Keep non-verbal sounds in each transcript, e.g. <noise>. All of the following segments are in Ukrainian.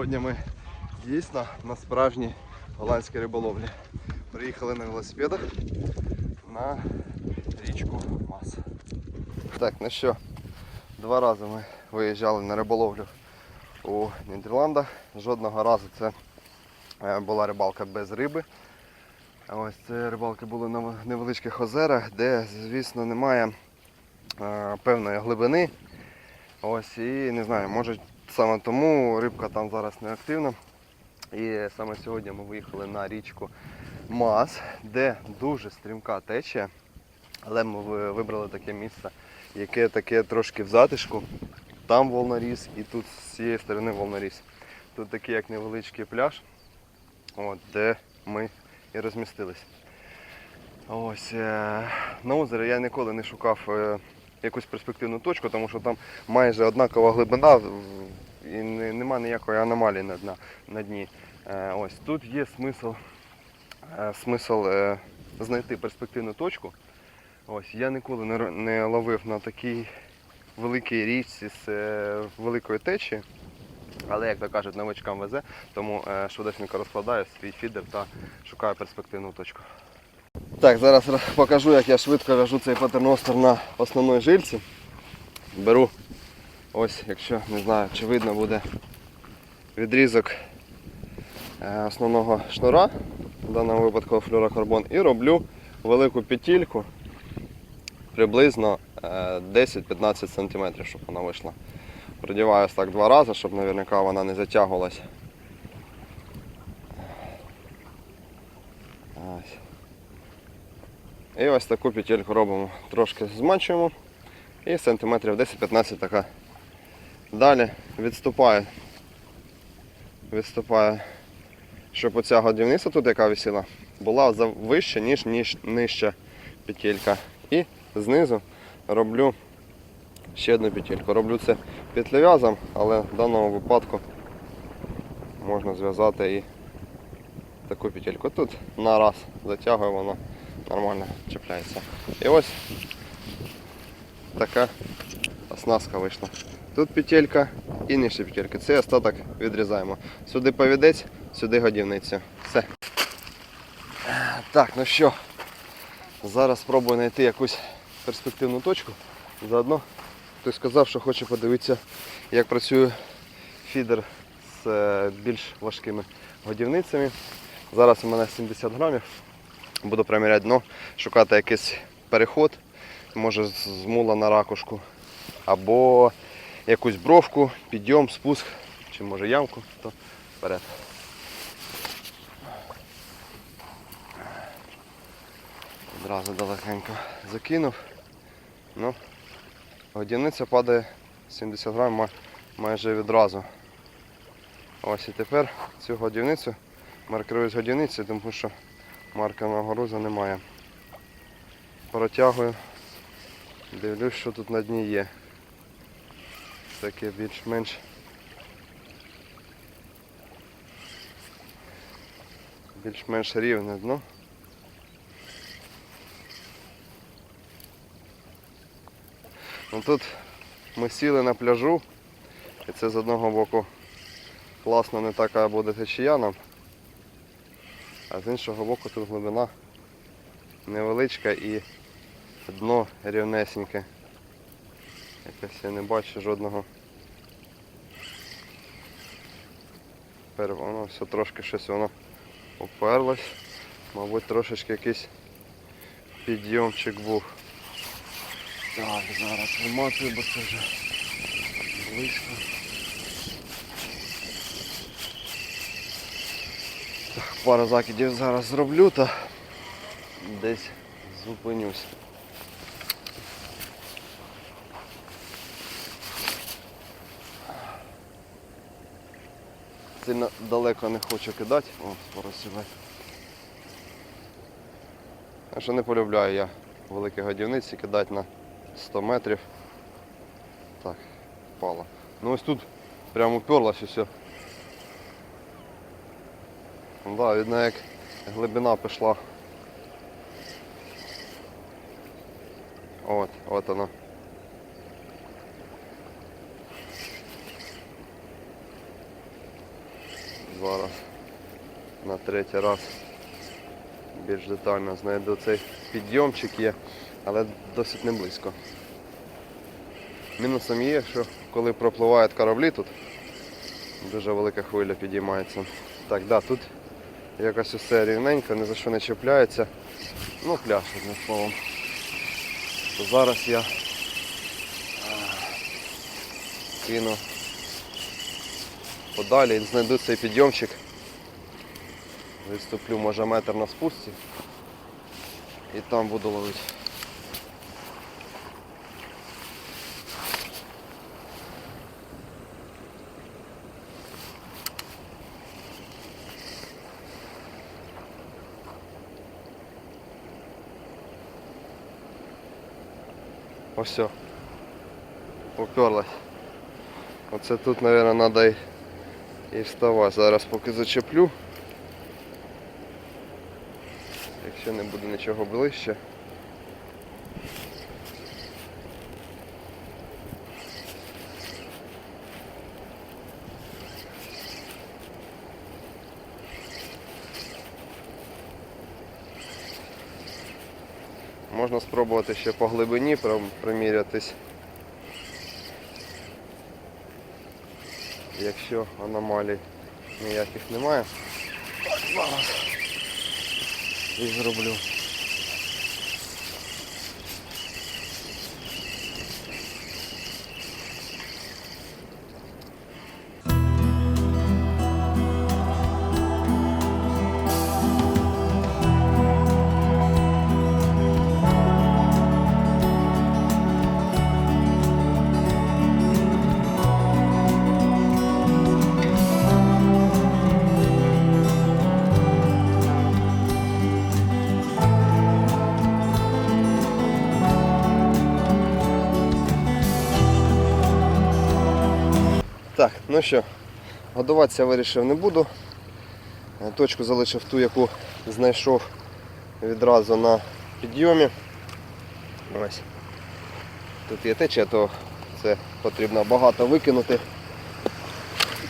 Сьогодні ми дійсно на справжній голландській риболовлі. Приїхали на велосипедах на річку Мас. Так, ну що, два рази ми виїжджали на риболовлю у Нідерландах. Жодного разу це е, була рибалка без риби. Ось це рибалки були на невеличких озерах, де, звісно, немає е, певної глибини. Ось і не знаю, може саме тому рибка там зараз не активна. І саме сьогодні ми виїхали на річку Мас, де дуже стрімка течія. Але ми вибрали таке місце, яке таке трошки в затишку. Там волноріз і тут з цієї сторони волноріз. Тут такий як невеличкий пляж, от, де ми і розмістились. Ось е, на озері я ніколи не шукав е, якусь перспективну точку, тому що там майже однакова глибина і не- нема ніякої аномалії на, дна, на дні. Е, ось тут є смисл, е, смисл е, знайти перспективну точку. Ось я ніколи не, ловив на такій великій річці з великої течії. Але, як то кажуть, новачкам везе, тому швидесенько розкладаю свій фідер та шукаю перспективну точку. Так, зараз покажу, як я швидко в'яжу цей патерностер на основної жильці. Беру ось, якщо не знаю, чи видно буде відрізок е, основного шнура, в даному випадку флюрокарбон, і роблю велику петельку приблизно е, 10-15 см, щоб вона вийшла. Продіваю ось так два рази, щоб наверняка вона не затягувалась. Ось. І ось таку петельку робимо. Трошки змачуємо і сантиметрів 10-15 така. Далі відступаю. Відступаю, щоб оця годівниця тут, яка висіла, була вища, ніж, ніж нижча петелька. І знизу роблю ще одну петельку. Роблю це петлев'язом, але в даному випадку можна зв'язати і таку петельку. Тут на раз затягую, воно нормально чіпляється. І ось така оснастка вийшла. Тут петелька і нижча петелька. Цей остаток відрізаємо. Сюди повідець, сюди годівницю. Все. Так, ну що, зараз спробую знайти якусь перспективну точку. Заодно хтось сказав, що хоче подивитися, як працює фідер з е, більш важкими годівницями. Зараз у мене 70 грамів. Буду приміряти дно, шукати якийсь переход, може з мула на ракушку, або якусь бровку, підйом, спуск, чи може ямку, то вперед. Одразу далекенько закинув. Ну, годівниця падає 70 грам майже відразу. Ось і тепер цю годівницю маркирую з годівниці, тому що маркерного грузу немає. Протягую, дивлюсь, що тут на дні є. Таке більш-менш більш-менш рівне дно. Ну тут ми сіли на пляжу, і це з одного боку класно не така буде течія нам, а з іншого боку тут глибина невеличка і дно рівнесеньке. Якось я не бачу жодного. Тепер воно все трошки щось воно уперлось. Мабуть трошечки якийсь підйомчик був. Так, зараз виматую, бо це вже близько. Так, пару закидів зараз зроблю та десь зупинюсь. Сильно далеко не хочу кидати. О, скоро сюди. А що не полюбляю я великі годівниці кидати на 100 метрів. Так, впало. Ну ось тут прямо уперлось і все. Да, видно як глибина пішла. От, от воно. Зараз на третій раз більш детально знайду цей підйомчик є, але досить не близько. Мінусом є, що коли пропливають кораблі тут, дуже велика хвиля підіймається. Так, да, тут якось усе рівненько, ні за що не чіпляється. Ну, пляж, одним словом. Зараз я кину подалі знайду цей підйомчик. Виступлю, може метр на спусті і там буду ловити. Ось Уперлась. Оце тут, мабуть, треба і, і вставати. Зараз поки зачеплю. Якщо не буде нічого ближче. Можна спробувати ще по глибині примірятись. Якщо аномалій ніяких немає. І зроблю. Ну що, годуватися вирішив не буду. Е, Точку залишив ту, яку знайшов відразу на підйомі. Ось. Тут є течія, то це потрібно багато викинути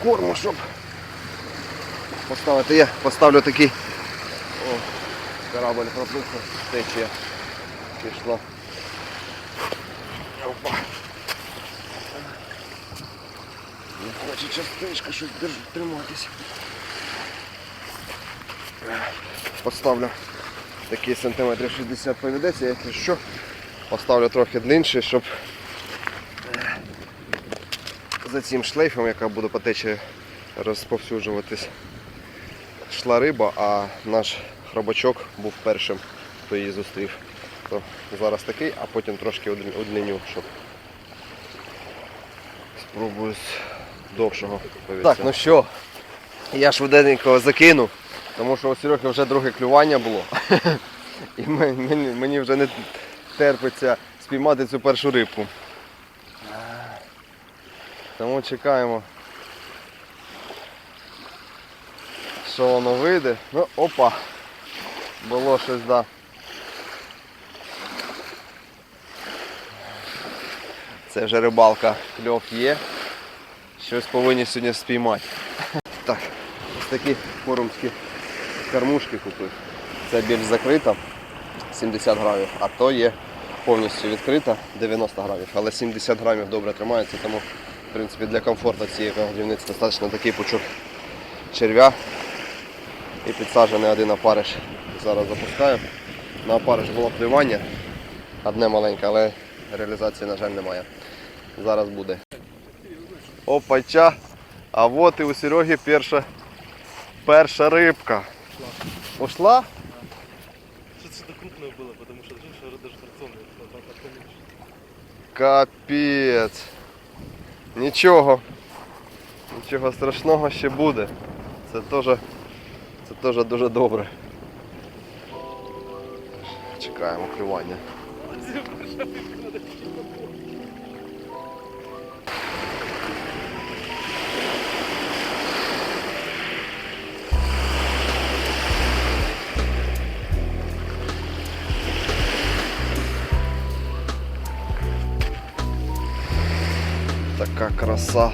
корму, щоб поставити. Я поставлю такий о, корабль проплився, течія пішла. Опа. Не хоче частичка щось держ- триматися. Поставлю такий сантиметрів 60 повідеться, якщо що, поставлю трохи длинше, щоб е, за цим шлейфом, яка буде по течії розповсюджуватись, йшла риба, а наш хробачок був першим, хто її зустрів. То зараз такий, а потім трошки удліню, щоб спробую довшого повітря. Так, ну що, я швиденько закинув, тому що у Сереги вже друге клювання було. <laughs> І мені, мені вже не терпиться спіймати цю першу рибку. Тому чекаємо. Що воно вийде. Ну, опа. Було щось, да. Це вже рибалка, кльов є. Щось повинні сьогодні спіймати. Так, такі форумські кормушки купив. Це більш закрита, 70 грамів, а то є повністю відкрита 90 грамів. Але 70 грамів добре тримається, тому в принципі для комфорту цієї годівниці достатньо такий пучок черв'я і підсаджений один опариш. Зараз запускаю. На опариш було плювання, одне маленьке, але реалізації, на жаль, немає. Зараз буде. Опача. А вот і у Сереги перша, перша рибка. Ушла? Что-то что-то крупное было, потому что даже поменьше. Капець. Нічого. Нічого страшного ще буде. Це теж, це теж дуже добре. Чекаємо клювання. só.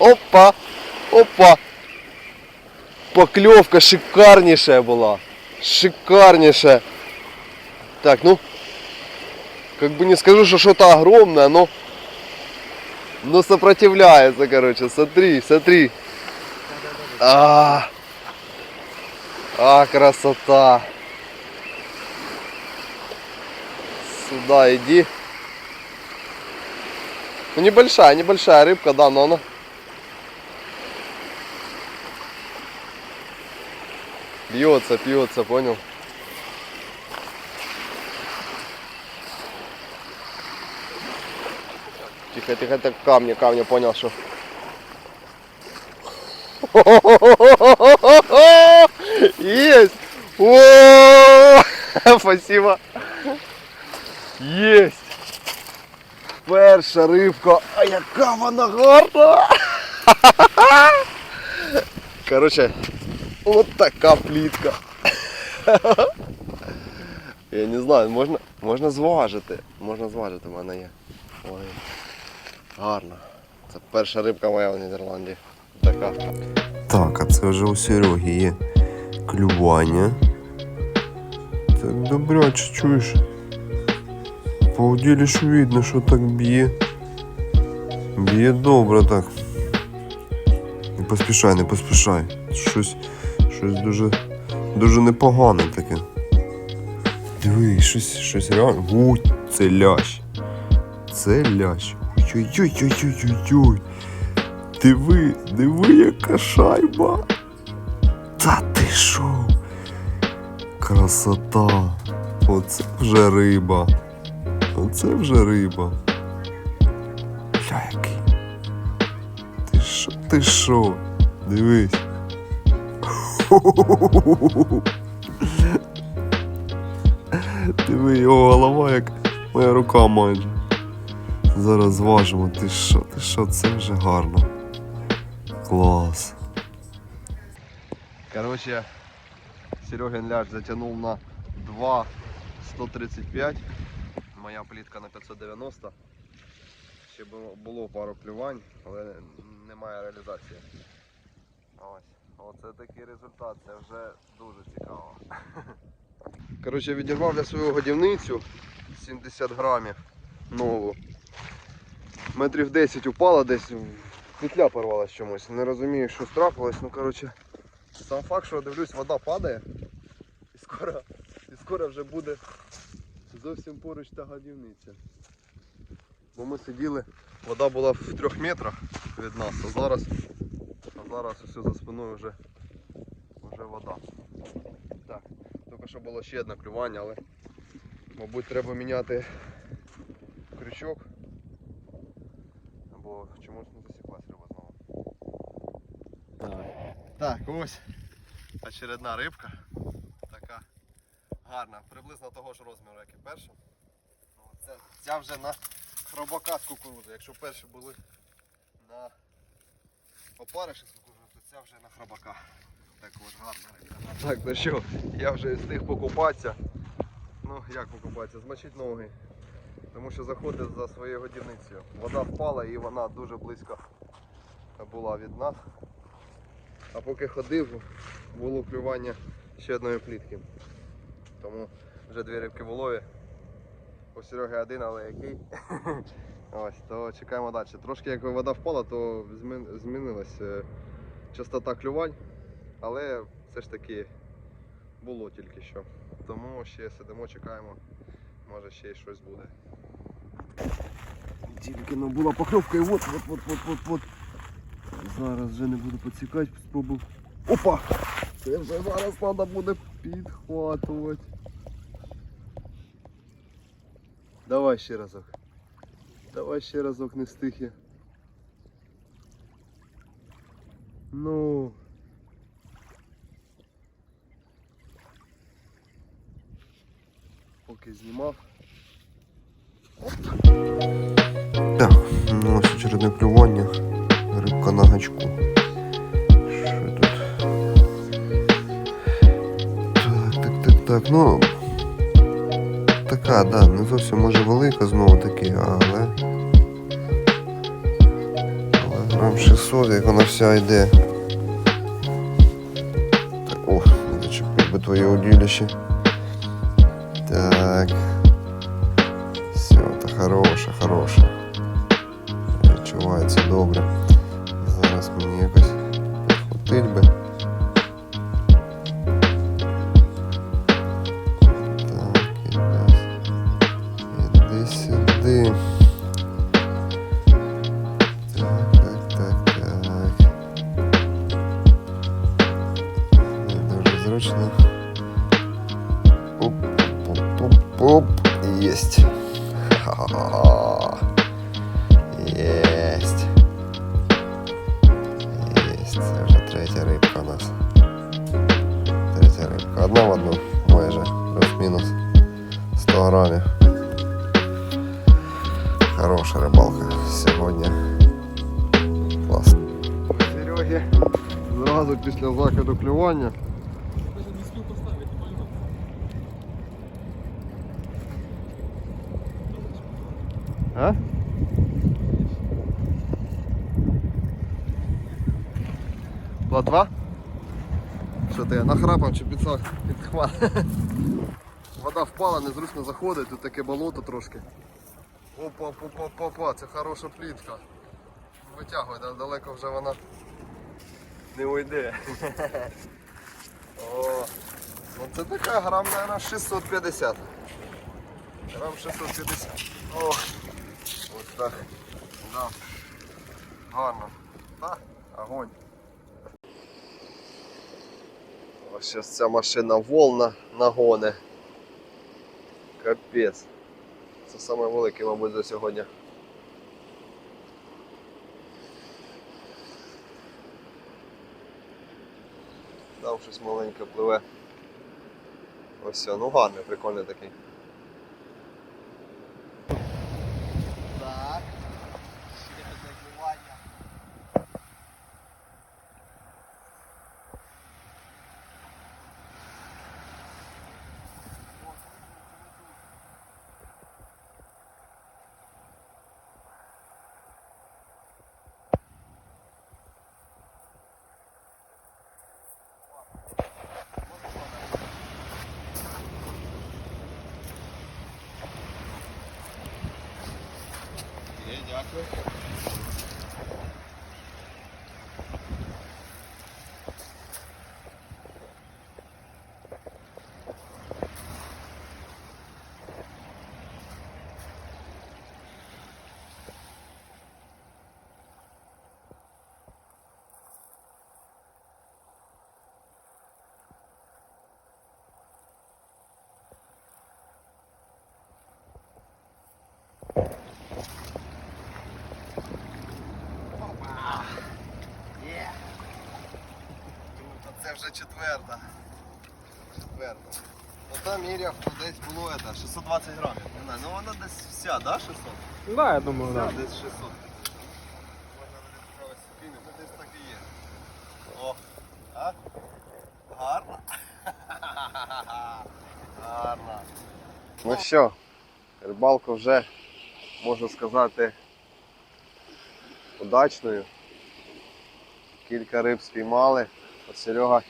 Opa! Опа! Покльовка шикарніша була. Шикарніша. Так, ну. Как бы не скажу, что что-то огромное, но... Но сопротивляется, короче. Смотри, смотри. А, а красота. Сюда иди. Ну небольшая, небольшая рыбка, да, но она... Бьется, пьется, понял? Тихо, тихо, так камни, камни, понял, что... <laughs> Есть! О! <laughs> Спасибо! Есть! Перша рибка, а яка вона гарна! <laughs> Короче, от така плітка. Я не знаю, можна, можна зважити. Можна зважити, в мене є. Ой. Гарно. Це перша рибка моя в Нідерланді. Така. Так, а це вже у Сереги є клювання. Так добряче, чуєш? По уділі ж видно, що так б'є. Б'є добре так. Не поспішай, не поспішай. Щось, щось дуже, дуже непогане таке. Диви, щось, щось реально. Ой, це лящ. Це лящ. Ой-ой-ой-ой-ой-ой. Диви, диви, яка шайба. Та ти шо? Красота. Оце вже риба. Оце вже риба. Ля який. Ти шо, ти шо? Дивись. Диви, його голова як моя рука майже. Зараз зважимо, ти що, ти що, це вже гарно. Клас. Короче, Серегин ляж затянул на 2 135. Моя плітка на 590. Ще було, пару клювань, але немає реалізації. Ось. Оце такий результат, це вже дуже цікаво. <laughs> Коротше, відірвав я свою годівницю 70 грамів нову. Метрів 10 упала десь, петля порвалась чомусь. Не розумію, що трапилось, ну коротше. Сам факт, що дивлюсь, вода падає і скоро, і скоро вже буде зовсім поруч та годівниця. Бо ми сиділи, вода була в трьох метрах від нас, а зараз, зараз усе за спиною вже, вже вода. Так, тільки що було ще одне клювання, але мабуть треба міняти крючок. Бо чомусь не засіклась риба знову. Так, ось очередна рибка. Така гарна, приблизно того ж розміру, як і перша. Ну, ця вже на хробака з кукурудзи. Якщо перші були на опариші з кукурудзи, то ця вже на хробака. Так от рибка. Так, ну що, я вже встиг покупатися. Ну, як покупатися? Змочить ноги. Тому що заходить за своєю годівницею. Вода впала і вона дуже близько була від нас. А поки ходив, було клювання ще одної плітки. Тому вже дві рибки в улові. У Сереги один, але який. <laughs> Ось, то чекаємо далі. Трошки як вода впала, то змін- змінилась е, частота клювань, але все ж таки було тільки що. Тому ще сидимо, чекаємо, може ще й щось буде. Тільки ну, була покльовка і от, от, от, от, от, от. Зараз вже не буду підсікати, спробую. Опа! Це вже зараз треба буде підхватувати. Давай ще разок. Давай ще разок не встиг я. Ну. Поки знімав. Так, ну ось очередне клювання. Рибка на гачку. Що тут? Так, так, так, так. Ну. Така, да, не зовсім може велика знову таки, але. грам 600. 600, як вона вся йде. Так, о, не зачепив би твоє удилище. Так. Все, це хороше, хороше. Відчувається добре. Зараз мені якось підхватить би. Хороша рибалка сьогодні. Клас. Сереги зразу після закиду клювання. А? Платва? Що ти нахрапав чи підсах підхват? Вода впала, незручно заходить, тут таке болото трошки. Опа, опа, опа, опа, це хороша плітка. Витягуй, да- далеко вже вона не уйде. О, ну це така грам, наверное, 650. Грам 650. О, ось так. Да. Гарно. Та, огонь. Ось зараз ця машина волна нагоне. Капець. Це саме велике, мабуть, за сьогодні. Там щось маленьке пливе. Ось все, ну гарний, прикольний такий. Так. Є, дякую. Є. Круто, це вже четверта. Четверта. Ну там міряв, то десь було это, 620 грамів. Не знаю, ну вона десь вся, да, 600? Да, я думаю, Да, да. десь 600. Можна цікаво сіпіни, ну десь так і є. О, а? Гарно. <laughs> Гарно. Ну що, рибалка вже, можна сказати, удачною. Кілька риб спіймали. От Серега,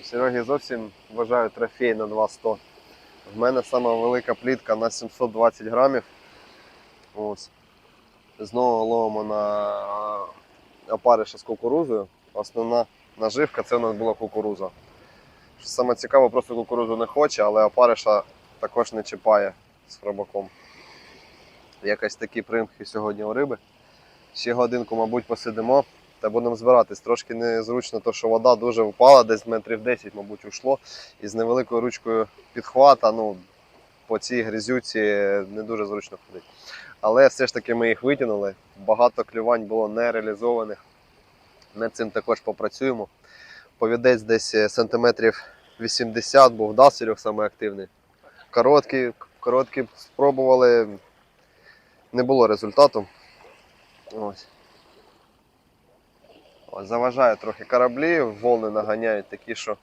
у Сереги зовсім вважаю трофей на 200. В мене сама велика плітка на 720 грамів. Ось. Знову ловимо на опариша з кукурузою. Основна наживка це у нас була кукуруза. Що Саме цікаво, просто кукурузу не хоче, але опариша також не чіпає з хробаком. Якось такі примхи сьогодні у риби. Ще годинку, мабуть, посидимо та будемо збиратись. Трошки незручно, то що вода дуже впала, десь метрів 10, мабуть, ушло. І з невеликою ручкою підхвата, ну, по цій грязюці не дуже зручно ходити. Але все ж таки ми їх витягнули. Багато клювань було не реалізованих. Над цим також попрацюємо. Повідець десь е, сантиметрів 80 був, да, Серег саме активний. Короткі, короткі спробували, не було результату. Ось. Заважає трохи кораблі, волни наганяють такі, що.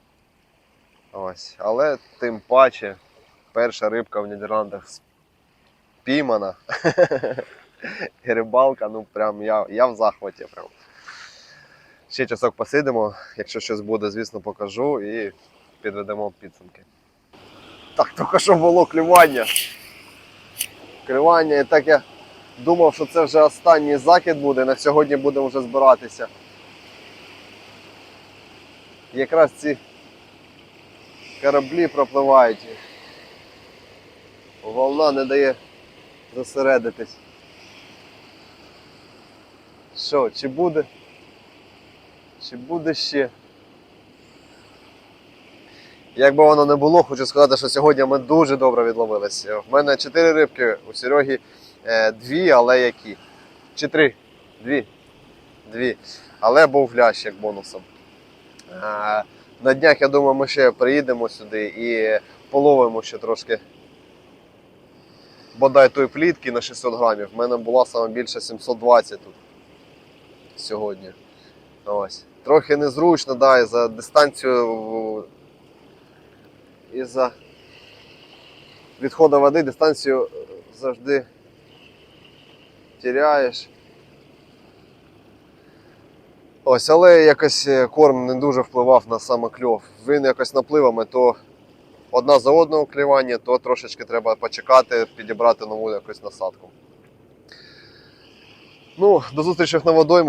Ось. Але тим паче перша рибка в Нідерландах спіймана. <laughs> І рибалка, ну прям я, я в захваті. Прям. Ще часок посидимо. Якщо щось буде, звісно, покажу і підведемо підсумки. Так, тільки що було клювання. Клювання, і так я думав, що це вже останній закид буде. На сьогодні будемо вже збиратися. Якраз ці кораблі пропливають. Волна не дає зосередитись. Що, чи буде? Чи буде ще? Як би воно не було, хочу сказати, що сьогодні ми дуже добре відловились. В мене чотири рибки, у Сереги е, дві, але які? Чи три? Дві. Дві. Але був лящ як бонусом. На днях, я думаю, ми ще приїдемо сюди і половимо ще трошки. Бодай той плітки на 600 грамів. В мене була саме більше 720 тут сьогодні. Ось. Трохи незручно, да, і за дистанцію і за відходу води дистанцію завжди тіряєш. Ось, але якось е, корм не дуже впливав на саме кльов. Він якось напливами, то одна за одного клювання, то трошечки треба почекати, підібрати нову якусь насадку. Ну, до зустрічі на водоймах.